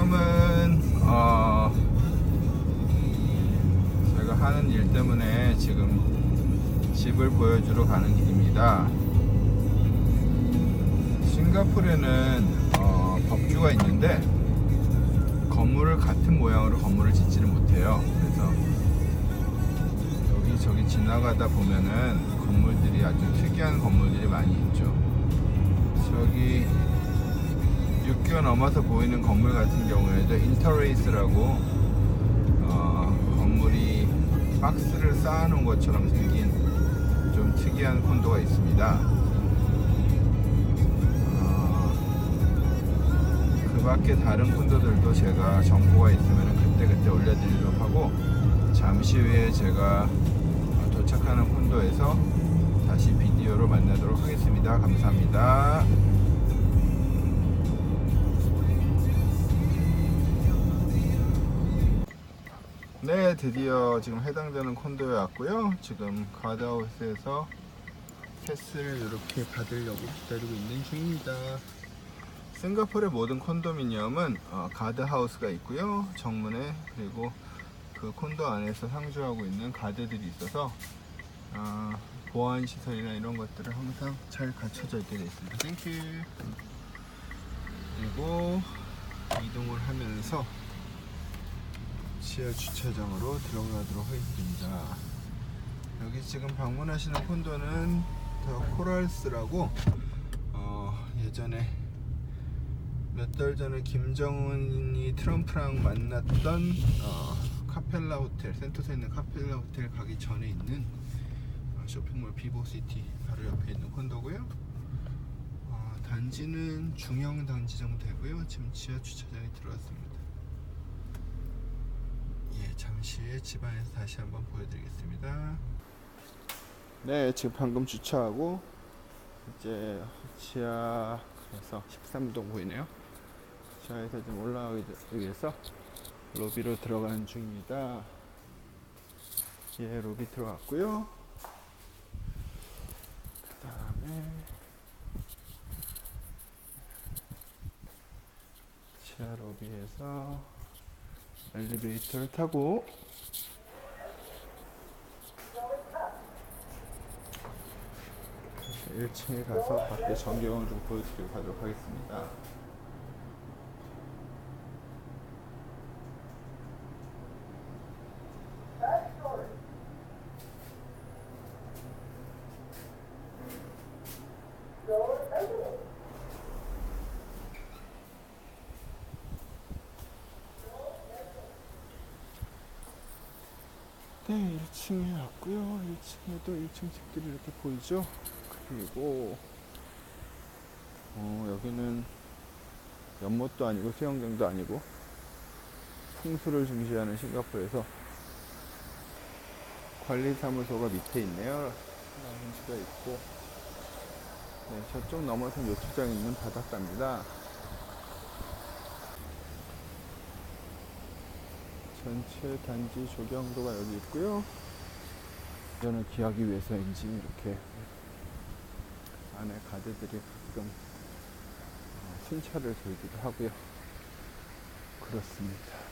지금은 어 제가 하는 일 때문에 지금 집을 보여주러 가는 길입니다. 싱가포르에는 어, 법규가 있는데 건물을 같은 모양으로 건물을 짓지를 못해요. 그래서 여기 저기 지나가다 보면은 건물들이 아주 특이한 건물들이 많이 있죠. 저기 6개월 넘어서 보이는 건물 같은 경우에도 인터레이스라고 어, 건물이 박스를 쌓아놓은 것처럼 생긴 좀 특이한 콘도가 있습니다. 어, 그 밖에 다른 콘도들도 제가 정보가 있으면 그때그때 올려드리도록 하고 잠시 후에 제가 도착하는 콘도에서 다시 비디오로 만나도록 하겠습니다. 감사합니다. 네, 드디어 지금 해당되는 콘도에 왔고요. 지금 가드하우스에서 패스를 이렇게 받으려고 기다리고 있는 중입니다. 싱가포르의 모든 콘도미니엄은 어, 가드하우스가 있고요. 정문에 그리고 그 콘도 안에서 상주하고 있는 가드들이 있어서 어, 보안 시설이나 이런 것들을 항상 잘 갖춰져 있게 되어 있습니다. 땡큐. 그리고 이동을 하면서 지하 주차장으로 들어가도록 하겠습니다. 여기 지금 방문하시는 콘도는 더 코랄스라고 어, 예전에 몇 달 전에 김정은이 트럼프랑 만났던 어, 카펠라 호텔 센토사에 있는 카펠라 호텔 가기 전에 있는 어, 쇼핑몰 비보시티 바로 옆에 있는 콘도고요. 어, 단지는 중형 단지 정도 되고요. 지금 지하 주차장에 들어왔습니다. 예, 잠시 집안에서 다시 한번 보여드리겠습니다. 네, 지금 방금 주차하고 이제 지하에서 13동 보이네요. 지하에서 좀 올라가기 위해서 로비로 들어가는 중입니다. 예, 로비 들어갔고요. 그 다음에 지하 로비에서 엘리베이터를 타고 다시 1층에 가서 밖에 전경을 좀 보여드리고 가도록 하겠습니다. 네, 1층에 왔고요. 1층에도 1층 집들이 이렇게 보이죠? 그리고 어, 여기는 연못도 아니고 수영장도 아니고 풍수를 중시하는 싱가포르에서 관리사무소가 밑에 있네요. 라운지가 있고 네, 저쪽 넘어서 요트장 있는 바닷가입니다. 전체 단지 조경도가 여기 있고요. 전을 기하기 위해서인지 이렇게 안에 가드들이 가끔 어, 순찰을 돌기도 하고요. 그렇습니다.